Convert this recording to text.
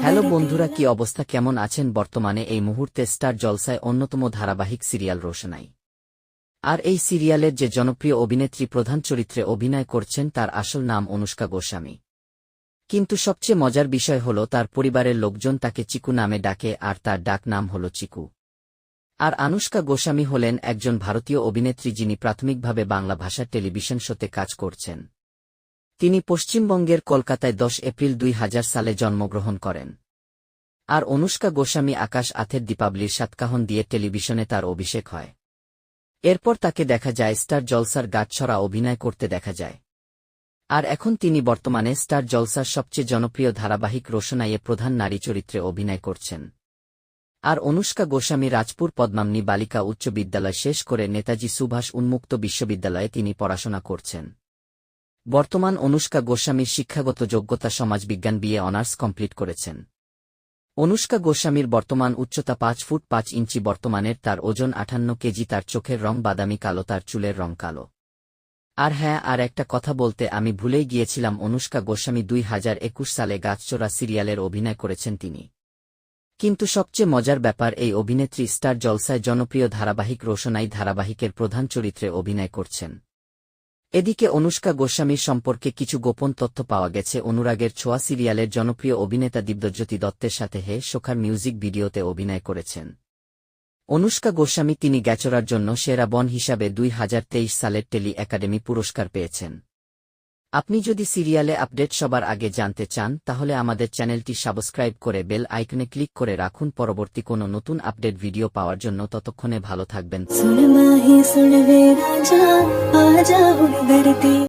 Hello বন্ধুরা, কি অবস্থা? কেমন আছেন? বর্তমানে এই মুহূর্তে স্টার জলসায় অন্যতম ধারাবাহিক সিরিয়াল রোশনাই। আর এই সিরিয়ালের যে জনপ্রিয় অভিনেত্রী, প্রধান চরিত্রে অভিনয় করছেন, তার আসল নাম অনুষ্কা গোস্বামী। কিন্তু সবচেয়ে মজার বিষয় হল, তার পরিবারের লোকজন তাকে চিকু নামে ডাকে, আর তার ডাক নাম হল চিকু। আর আনুষ্কা গোস্বামী হলেন একজন ভারতীয় অভিনেত্রী যিনি প্রাথমিকভাবে বাংলা ভাষার টেলিভিশন শোতে কাজ করছেন। তিনি পশ্চিমবঙ্গের কলকাতায় দশ এপ্রিল দুই হাজার সালে জন্মগ্রহণ করেন। আর অনুষ্কা গোস্বামী আকাশ আথের দীপাবলির সাতকাহন দিয়ে টেলিভিশনে তার অভিষেক হয়। এরপর তাকে দেখা যায় স্টার জলসার গাছছড়া অভিনয় করতে দেখা যায়। আর এখন তিনি বর্তমানে স্টার জলসার সবচেয়ে জনপ্রিয় ধারাবাহিক রোশনাইয়ে প্রধান নারী চরিত্রে অভিনয় করছেন। আর অনুষ্কা গোস্বামী রাজপুর পদ্মামনি বালিকা উচ্চ বিদ্যালয় শেষ করে নেতাজি সুভাষ উন্মুক্ত বিশ্ববিদ্যালয়ে তিনি পড়াশোনা করছেন। বর্তমান অনুষ্কা গোস্বামীর শিক্ষাগত যোগ্যতা সমাজবিজ্ঞান বিয়ে অনার্স কমপ্লিট করেছেন। অনুষ্কা গোস্বামীর বর্তমান উচ্চতা পাঁচ ফুট পাঁচ ইঞ্চি বর্তমানের, তার ওজন আঠান্ন কেজি, তার চোখের রং বাদামি কালো, তার চুলের রং কালো। আর হ্যাঁ আর একটা কথা বলতে, আমি ভুলেই গিয়েছিলাম, অনুষ্কা গোস্বামী দুই হাজার একুশ সালে গাছচোরা সিরিয়ালের অভিনয় করেছেন তিনি। কিন্তু সবচেয়ে মজার ব্যাপার, এই অভিনেত্রী স্টার জলসায় জনপ্রিয় ধারাবাহিক রোশনাই ধারাবাহিকের প্রধান চরিত্রে অভিনয় করছেন। এদিকে অনুষ্কা গোস্বামীর সম্পর্কে কিছু গোপন তথ্য পাওয়া গেছে। অনুরাগের ছোঁয়া সিরিয়ালের জনপ্রিয় অভিনেতা দিব্যজ্যোতি দত্তের সাথে হে শোখার মিউজিক ভিডিওতে অভিনয় করেছেন। অনুষ্কা গোস্বামী তিনি গ্যাচরার জন্য সেরা বন হিসাবে দুই হাজার তেইশ সালের টেলি একাডেমি পুরস্কার পেয়েছেন। আপনি যদি সিরিয়ালে আপডেট সবার আগে জানতে চান, তাহলে আমাদের চ্যানেলটি সাবস্ক্রাইব করে বেল আইকনে ক্লিক করে রাখুন। পরবর্তী কোনো নতুন আপডেট ভিডিও পাওয়ার জন্য ততক্ষণে ভালো থাকবেন।